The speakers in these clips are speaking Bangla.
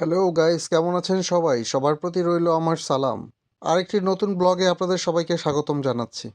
হ্যালো গাইস কেমন আছেন সবাই? সবার প্রতি রইল আমার সালাম। আরেকটি নতুন ব্লগে আপনাদের সবাইকে স্বাগতম জানাচ্ছি।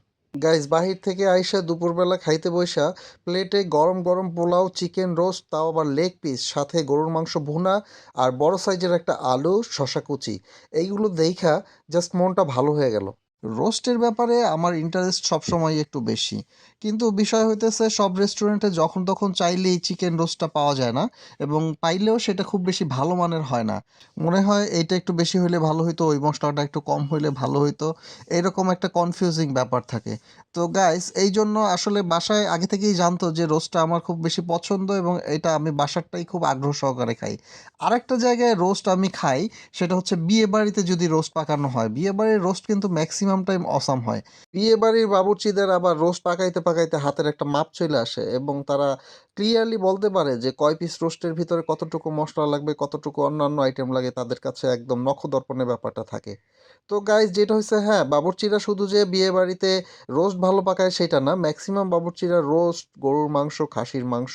গাইস বাহির থেকে আইসা দুপুরবেলা খাইতে বৈশা প্লেটে গরম গরম পোলাও চিকেন রোস্ট তাও আবার লেগ পিস সাথে গরুর মাংস ভুনা আর বড় সাইজের একটা আলু, শশা কুচি। এইগুলো দেখা জাস্ট মনটা ভালো হয়ে গেল। রোস্টের ব্যাপারে আমার ইন্টারেস্ট সবসময় একটু বেশি। কিন্তু বিষয় হইতেছে, সব রেস্টুরেন্টে যখন তখন চাইলেই চিকেন রোস্টটা পাওয়া যায় না এবং পাইলেও সেটা খুব বেশি ভালো মানের হয় না। মনে হয় এইটা একটু বেশি হইলে ভালো হইতো, ওই মশলাটা একটু কম হইলে ভালো হইতো। এরকম একটা কনফিউজিং ব্যাপার থাকে। তো গাইস এই জন্য আসলে বাসায় আগে থেকেই জানতো যে রোস্টটা আমার খুব বেশি পছন্দ এবং এটা আমি বাসারটাই খুব আগ্রহ সহকারে খাই। আরেকটা জায়গায় রোস্ট আমি খাই, সেটা হচ্ছে বিয়ে বাড়িতে যদি রোস্ট পাকানো হয়। বিয়ে বাড়ির রোস্ট কিন্তু ম্যাক্সিমাম টাইম অসাম হয়। বিয়ে বাড়ির বাবুর্চিদের আবার রোস্ট পাকাইতে পাকাইতে হাতের একটা মাপ চলে আসে এবং তারা ক্লিয়ারলি বলতে পারে যে কয় পিস রোস্টের ভিতরে কতটুকু মশলা লাগবে, কতটুকু অন্যান্য আইটেম লাগে তাদের কাছে একদম নখদর্পণের ব্যাপারটা থাকে। তো গাইজ যেটা হচ্ছে হ্যাঁ বাবুর্চিরা শুধু যে বিয়ে বাড়িতে রোস্ট ভালো পাকায় সেটা না ম্যাক্সিমাম বাবুর্চিরা রোস্ট, গরুর মাংস, খাসির মাংস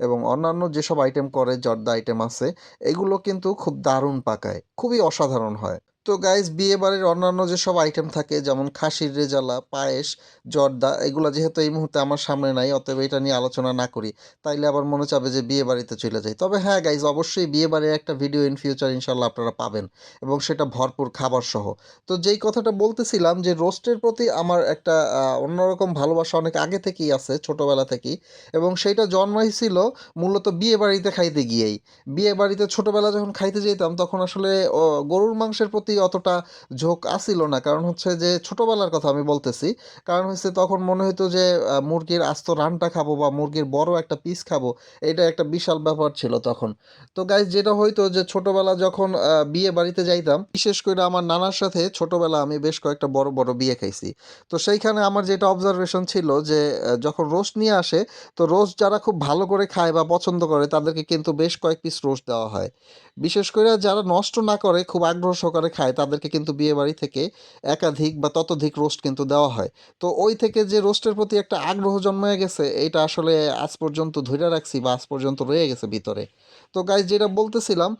এবং অন্যান্য যেসব আইটেম করে, জর্দা আইটেম আছে, এগুলো কিন্তু খুব দারুণ পাকায়, খুবই অসাধারণ হয়। তো গাইজ বিয়ে বাড়ির অন্যান্য যেসব আইটেম থাকে, যেমন খাসির রেজালা, পায়েস, জর্দা, এগুলো যেহেতু এই মুহূর্তে আমার সামনে নাই, অতএব এটা নিয়ে আলোচনা না করি। তাইলে আবার মনে চাবে যে বিয়ে বাড়িতে চলে যাই। তবে হ্যাঁ গাইজ অবশ্যই বিয়ে বাড়ির একটা ভিডিও ইন ফিউচার ইনশাল্লাহ আপনারা পাবেন এবং সেটা ভরপুর খাবার সহ তো যেই কথাটা বলতেছিলাম যে রোস্টের প্রতি আমার একটা অন্যরকম ভালোবাসা অনেক আগে থেকেই আছে, ছোটোবেলা থেকেই, এবং সেইটা জন্মাইছিল মূলত বিয়ে বাড়িতে খাইতে গিয়েই। বিয়ে বাড়িতে ছোটবেলা যখন খাইতে যেতাম, তখন আসলে গরুর মাংসের প্রতি অতটা ঝোঁক আসিল না। কারণ হচ্ছে যে, ছোটবেলার কথা আমি বলতেছি। কারণ হচ্ছে তখন মনে হতো যে মুরগির আস্ত রানটা খাব বা মুরগির বড় একটা পিস খাব, এটা একটা বিশাল ব্যাপার ছিল তখন। তো গাইজ যেটা হইতো যে, ছোটবেলা যখন বিয়ে বাড়িতে যাইতাম, বিশেষ করে আমার নানার সাথে ছোটবেলা আমি বেশ কয়েকটা বড় বড় বিয়ে খাইছি। তো সেইখানে আমার যেটা অবজারভেশন ছিল যে যখন রোস্ট নিয়ে আসে, তো রোস্ট যারা খুব ভালো করে খায় বা পছন্দ করে, তাদেরকে কিন্তু বেশ কয়েক পিস রোস্ট দেওয়া হয়। বিশেষ করে যারা নষ্ট না করে, খুব আগ্রহ সহকারে খায় তাদেরকে কিন্তু বিয়ে বাড়ি থেকে একাধিক বা ততোধিক রোস্ট কিন্তু দেওয়া হয়। তো ওই থেকে যে রোস্টের প্রতি একটা আগ্রহ জন্মে গেছে, এটা আসলে আজ পর্যন্ত ধরে রাখছি বা আজ পর্যন্ত রয়ে গেছে ভিতরে। তো গাইজ যেটা বলতেছিলাম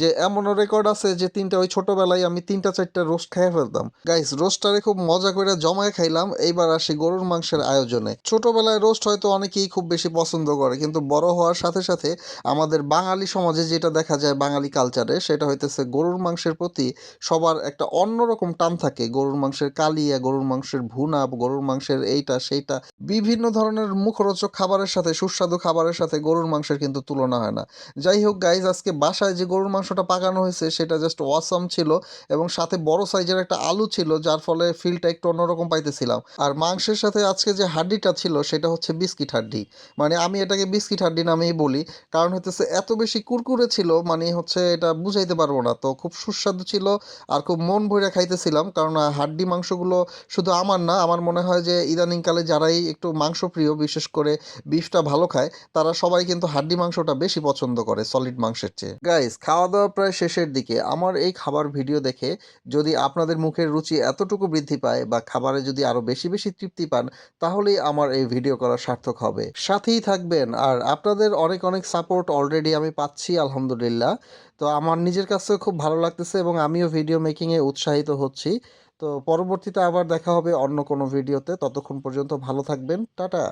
যে এমনও রেকর্ড আছে যে তিনটা, ওই ছোটবেলায় আমি তিনটা, চারটা রোস্ট খেয়ে ফেলতাম। গাইস রোস্টারে খুব মজা করে জমায় খাইলাম, এইবার আসি গরুর মাংসের আয়োজনে। ছোটবেলায় রোস্ট হয়তো অনেকেই খুব বেশি পছন্দ করে, কিন্তু বড় হওয়ার সাথে সাথে আমাদের বাঙালি সমাজে যেটা দেখা যায় বাঙালি কালচারে সেটা হইতেছে গরুর মাংসের প্রতি সবার একটা অন্যরকম টান থাকে। গরুর মাংসের কালিয়া, গরুর মাংসের ভুনা, গরুর মাংসের এইটা, সেইটা। বিভিন্ন ধরনের মুখরোচক খাবারের সাথে, সুস্বাদু খাবারের সাথে গরুর মাংসের কিন্তু তুলনা হয় না। যাই হোক গাইজ আজকে বাসায় যে গরুর মাংসটা পাকানো হয়েছে, সেটা জাস্ট ওয়াসাম ছিল এবং সাথে বড় সাইজের একটা আলু ছিল, যার ফলে ফিলটা একটু অন্যরকম পাইতেছিলাম। আর মাংসের সাথে আজকে যে হাড্ডিটা ছিল, সেটা হচ্ছে বিস্কিট হাড্ডি। মানে আমি এটাকে বিস্কিট হাড্ডি নামেই বলি। কারণ হইতেছে এত বেশি কুরকুরে ছিল মানে হচ্ছে এটা বুঝাইতে পারব না। তো খুব সুস্বাদু ছিল আর খুব মন ভরে খাইতেছিলাম, কারণ হাড্ডি মাংসগুলো শুধু আমার না, আমার মনে হয় যে ইদানিংকালে যারাই একটু মাংস প্রিয় বিশেষ করে বিফটা ভালো খায়, তারা সবাই কিন্তু হাড্ডি মাংসটা বেশি পছন্দ করে সলিড মাংসের চেয়ে। গাইস খাওয়া দাওয়া প্রায় শেষের দিকে। আমার এই খাবার ভিডিও দেখে যদি আপনাদের মুখের রুচি এতটুকু বৃদ্ধি পায় বা খাবারে যদি আরও বেশি বেশি তৃপ্তি পান, তাহলেই আমার এই ভিডিও করা সার্থক হবে। সাথেই থাকবেন। আর আপনাদের অনেক অনেক সাপোর্ট অলরেডি আমি পাচ্ছি, আলহামদুলিল্লাহ। তো আমার নিজের কাছেও খুব ভালো লাগতেছে এবং আমিও ভিডিও মেকিংয়ে উৎসাহিত হচ্ছি। তো পরবর্তীতে আবার দেখা হবে অন্য কোনো ভিডিওতে ততক্ষণ পর্যন্ত ভালো থাকবেন। টাটা!